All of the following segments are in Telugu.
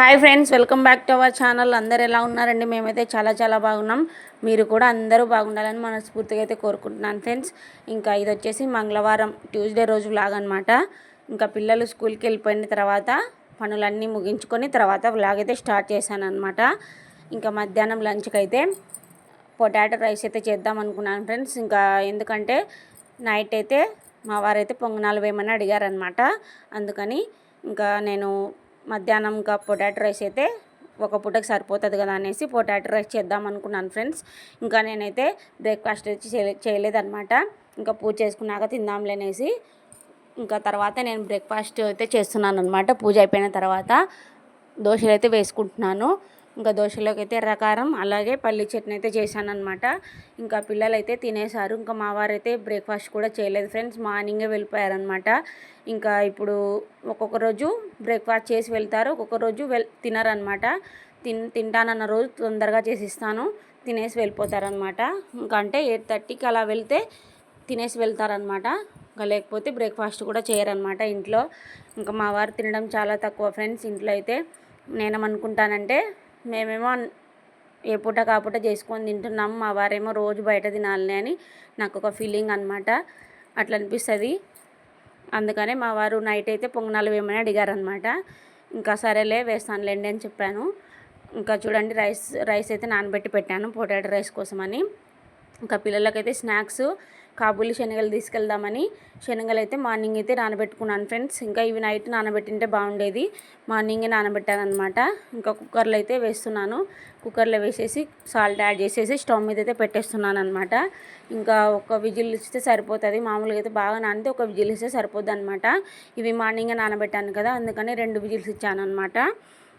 Hi friends welcome back to our channel. అందరు ఎలా ఉన్నారండి? మేమైతే చాలా చాలా బాగున్నాం. మీరు కూడా అందరూ బాగుండాలని మనస్ఫూర్తిగా అయితే కోరుకుంటున్నాను ఫ్రెండ్స్. ఇంకా ఇది వచ్చేసి మంగళవారం ట్యూస్డే రోజు వ్లాగ్ అనమాట ఇంకా పిల్లలు స్కూల్కి వెళ్ళిపోయిన తర్వాత పనులన్నీ ముగించుకొని తర్వాత వ్లాగ్ అయితే స్టార్ట్ చేశాను అనమాట ఇంకా మధ్యాహ్నం లంచ్కి అయితే పొటాటో రైస్ అయితే చేద్దాం అనుకున్నాను ఫ్రెండ్స్. ఇంకా ఎందుకంటే నైట్ అయితే మా వారైతే పొంగనాలు వేయమని అడిగారనమాట అందుకని ఇంకా నేను మధ్యాహ్నం ఇంకా పొటాటో రైస్ అయితే ఒక పూటకి సరిపోతుంది కదా అనేసి పొటాటో రైస్ చేద్దాం అనుకున్నాను ఫ్రెండ్స్. ఇంకా నేనైతే బ్రేక్ఫాస్ట్ వచ్చి చేయలే ఇంకా పూజ చేసుకున్నాక తిందాంలే అనేసి ఇంకా తర్వాత నేను బ్రేక్ఫాస్ట్ అయితే చేస్తున్నాను అనమాట పూజ అయిపోయిన తర్వాత దోశలు అయితే వేసుకుంటున్నాను. ఇంకా దోశలోకి అయితే ఎర్రకారం అలాగే పల్లి చట్నీ అయితే చేశాను అనమాట ఇంకా పిల్లలు అయితే తినేశారు. ఇంకా మా వారైతే బ్రేక్ఫాస్ట్ కూడా చేయలేదు ఫ్రెండ్స్. మార్నింగే వెళ్ళిపోయారనమాట ఇంకా ఇప్పుడు ఒక్కొక్క రోజు బ్రేక్ఫాస్ట్ చేసి వెళ్తారు. ఒక్కొక్క రోజు వెల్ తినరనమాట తిన్ తింటానన్న రోజు తొందరగా చేసి ఇస్తాను తినేసి వెళ్ళిపోతారనమాట ఇంకా అంటే ఎయిట్ థర్టీకి అలా వెళ్తే తినేసి వెళ్తారనమాట ఇంకా లేకపోతే బ్రేక్ఫాస్ట్ కూడా చేయరనమాట ఇంట్లో. ఇంకా మా వారు తినడం చాలా తక్కువ ఫ్రెండ్స్ ఇంట్లో అయితే. నేనేమనుకుంటానంటే మేమేమో ఏ పూట కాపూట చేసుకొని తింటున్నాము మా వారేమో రోజు బయట తినాలని అని నాకు ఒక ఫీలింగ్ అనమాట అట్లా అనిపిస్తుంది. అందుకనే మా వారు నైట్ అయితే పొంగనాలు వేయమని అడిగారనమాట ఇంకా సరేలే వేస్తానులేండి అని చెప్పాను. ఇంకా చూడండి రైస్ రైస్ అయితే నానబెట్టి పెట్టాను పొటాటో రైస్ కోసమని. ఇంకా పిల్లలకైతే స్నాక్స్ కాబూలి శనగలు తీసుకెళ్దామని శనగలు అయితే మార్నింగ్ అయితే నానబెట్టుకున్నాను ఫ్రెండ్స్. ఇంకా ఇవి నైట్ నానబెట్టింటే బాగుండేది. మార్నింగే నానబెట్టాను అనమాట ఇంకా కుక్కర్లో అయితే వేస్తున్నాను. కుక్కర్లో వేసేసి సాల్ట్ యాడ్ చేసేసి స్టవ్ మీద అయితే పెట్టేస్తున్నాను అనమాట ఇంకా ఒక విజిల్ ఇస్తే సరిపోతుంది. మామూలుగా అయితే బాగా నానితే ఒక విజిల్ ఇస్తే సరిపోద్ది అనమాట ఇవి మార్నింగే నానబెట్టాను కదా అందుకని రెండు విజిల్స్ ఇచ్చాను అనమాట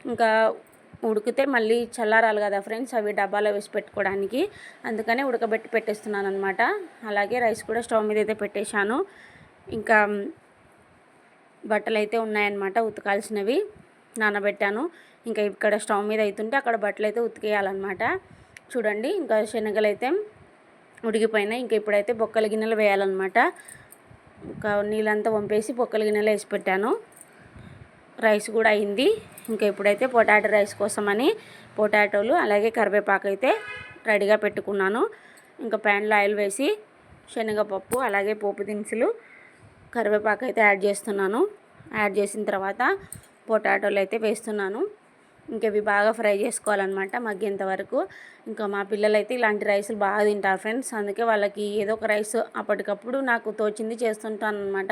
ఇంకా ఉడికితే మళ్ళీ చల్లారాలి కదా ఫ్రెండ్స్ అవి డబ్బాలో వేసి పెట్టుకోవడానికి. అందుకనే ఉడకబెట్టి పెట్టేస్తున్నాను అనమాట అలాగే రైస్ కూడా స్టవ్ మీద అయితే పెట్టేశాను. ఇంకా బట్టలు అయితే ఉన్నాయన్నమాట ఉతకాల్సినవి నానబెట్టాను. ఇంకా ఇక్కడ స్టవ్ మీద అవుతుంటే అక్కడ బట్టలు అయితే ఉతికేయాలన్నమాట. చూడండి ఇంకా శనగలు అయితే ఉడికిపోయినాయి. ఇంకా ఇప్పుడైతే బొక్కల గిన్నెలు వేయాలన్నమాట. ఇంకా నీళ్ళంతా వంపేసి బొక్కల గిన్నెలు వేసి పెట్టాను. రైస్ కూడా అయింది. ఇంకా ఇప్పుడైతే పొటాటో రైస్ కోసమని పొటాటోలు అలాగే కరివేపాకు అయితే రెడీగా పెట్టుకున్నాను. ఇంకా ప్యాన్లో ఆయిల్ వేసి శనగపప్పు అలాగే పోపు దినుసులు కరివేపాకు అయితే యాడ్ చేస్తున్నాను. యాడ్ చేసిన తర్వాత పొటాటోలు అయితే వేస్తున్నాను. ఇంకా ఇవి బాగా ఫ్రై చేసుకోవాలన్నమాట మగ్గేంత వరకు. ఇంకా మా పిల్లలైతే ఇలాంటి రైస్లు బాగా తింటారు ఫ్రెండ్స్. అందుకే వాళ్ళకి ఏదో ఒక రైస్ అప్పటికప్పుడు నాకు తోచింది చేస్తుంటాను అనమాట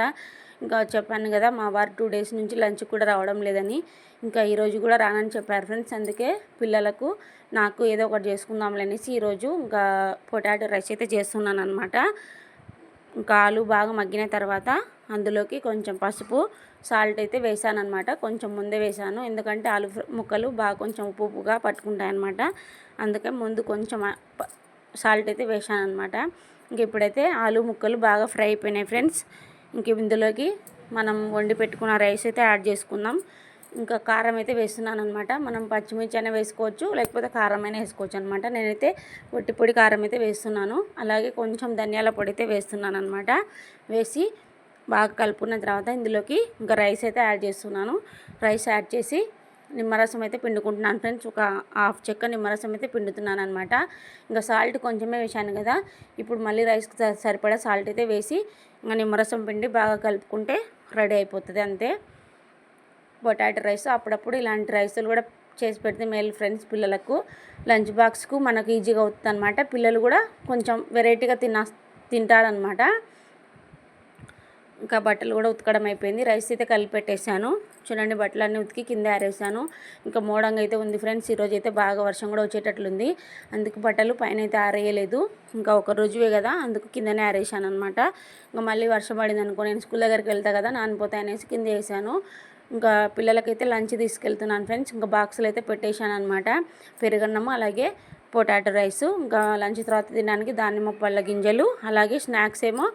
ఇంకా చెప్పాను కదా మా వారు టూ డేస్ నుంచి లంచ్ కూడా రావడం లేదని. ఇంకా ఈరోజు కూడా రానని చెప్పారు ఫ్రెండ్స్. అందుకే పిల్లలకు నాకు ఏదో ఒకటి చేసుకుందాంలే అనేసి ఈరోజు ఇంకా పొటాటో రైస్ అయితే చేస్తున్నాను అనమాట ఇంకా ఆలు బాగా మగ్గిన తర్వాత అందులోకి కొంచెం పసుపు సాల్ట్ అయితే వేసాను అనమాట కొంచెం ముందే వేసాను. ఎందుకంటే ఆలు ముక్కలు బాగా కొంచెం ఉప్పు ఉప్పుగా పట్టుకుంటాయి అనమాట అందుకే ముందు కొంచెం సాల్ట్ అయితే వేసాను అనమాట ఇంక ఇప్పుడైతే ఆలు ముక్కలు బాగా ఫ్రై అయిపోయినాయి ఫ్రెండ్స్. ఇంక ఇందులోకి మనం వండి పెట్టుకున్న రైస్ అయితే యాడ్ చేసుకుందాం. ఇంకా కారం అయితే వేస్తున్నాను అనమాట మనం పచ్చిమిర్చి అయినా వేసుకోవచ్చు లేకపోతే కారం అయినా వేసుకోవచ్చు అనమాట నేనైతే పొట్టి పొడి కారం అయితే వేస్తున్నాను. అలాగే కొంచెం ధనియాల పొడి అయితే వేస్తున్నాను అనమాట వేసి బాగా కలుపుకున్న తర్వాత ఇందులోకి ఇంకా రైస్ అయితే యాడ్ చేస్తున్నాను. రైస్ యాడ్ చేసి నిమ్మరసం అయితే పిండుకుంటున్నాను ఫ్రెండ్స్. ఒక హాఫ్ చెక్క నిమ్మరసం అయితే పిండుతున్నాను అనమాట ఇంకా సాల్ట్ కొంచెమే వేశాను కదా. ఇప్పుడు మళ్ళీ రైస్కి సరిపడా సాల్ట్ అయితే వేసి ఇంకా నిమ్మరసం పిండి బాగా కలుపుకుంటే రెడీ అయిపోతుంది అంతే. Potato rice. అప్పుడప్పుడు ఇలాంటి రైసులు కూడా చేసి పెడితే మేలు ఫ్రెండ్స్ పిల్లలకు లంచ్ బాక్స్కు మనకు ఈజీగా అవుతుంది అనమాట పిల్లలు కూడా కొంచెం వెరైటీగా తిన్నా తింటారనమాట ఇంకా బట్టలు కూడా ఉతకడం అయిపోయింది. రైస్ అయితే కలిపి పెట్టేశాను. చూడండి బట్టలు అన్నీ ఉతికి కింద ఆరేసాను ఇంకా మోడంగా అయితే ఉంది ఫ్రెండ్స్. ఈరోజు అయితే బాగా వర్షం కూడా వచ్చేటట్లుంది. అందుకు బట్టలు పైన అయితే ఆరేయలేదు. ఇంకా ఒక రోజువే కదా అందుకు కిందనే ఆరేసాను అనమాట ఇంకా మళ్ళీ వర్షం పడింది అనుకో నేను స్కూల్ దగ్గరికి వెళ్తా కదా నానిపోతాయి అనేసి కింద వేసాను ఇంకా పిల్లలకైతే లంచ్ తీసుకెళ్తున్నాను ఫ్రెండ్స్. ఇంకా బాక్సులు అయితే పెట్టేశాను అనమాట పెరుగన్నము అలాగే పొటాటో రైస్ ఇంకా లంచ్ తర్వాత తినడానికి దానిమ్మ పళ్ళ గింజలు అలాగే స్నాక్స్ ఏమో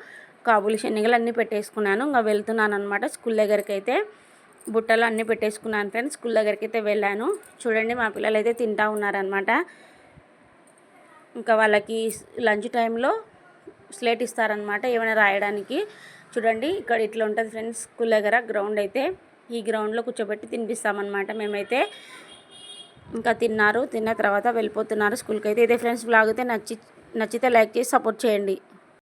కాబులి శనగలు అన్నీ పెట్టేసుకున్నాను. ఇంకా వెళ్తున్నాను అనమాట స్కూల్ దగ్గరికి అయితే బుట్టలు అన్నీ పెట్టేసుకున్నాను ఫ్రెండ్స్ స్కూల్ దగ్గరికి అయితే వెళ్ళాను. చూడండి మా పిల్లలు అయితే తింటా ఉన్నారనమాట ఇంకా వాళ్ళకి లంచ్ టైంలో స్లేట్ ఇస్తారనమాట ఏమైనా రాయడానికి. చూడండి ఇక్కడ ఇట్లా ఉంటుంది ఫ్రెండ్స్ స్కూల్ దగ్గర గ్రౌండ్ అయితే. ఈ గ్రౌండ్లో కూర్చోబెట్టి తినిపిస్తామన్నమాట. మేమైతే ఇంకా తిన్నారు. తిన్న తర్వాత వెళ్ళిపోతున్నారు స్కూల్కి అయితే. ఇదే ఫ్రెండ్స్ బ్లాగ్ అయితే నచ్చి నచ్చితే లైక్ చేసి సపోర్ట్ చేయండి.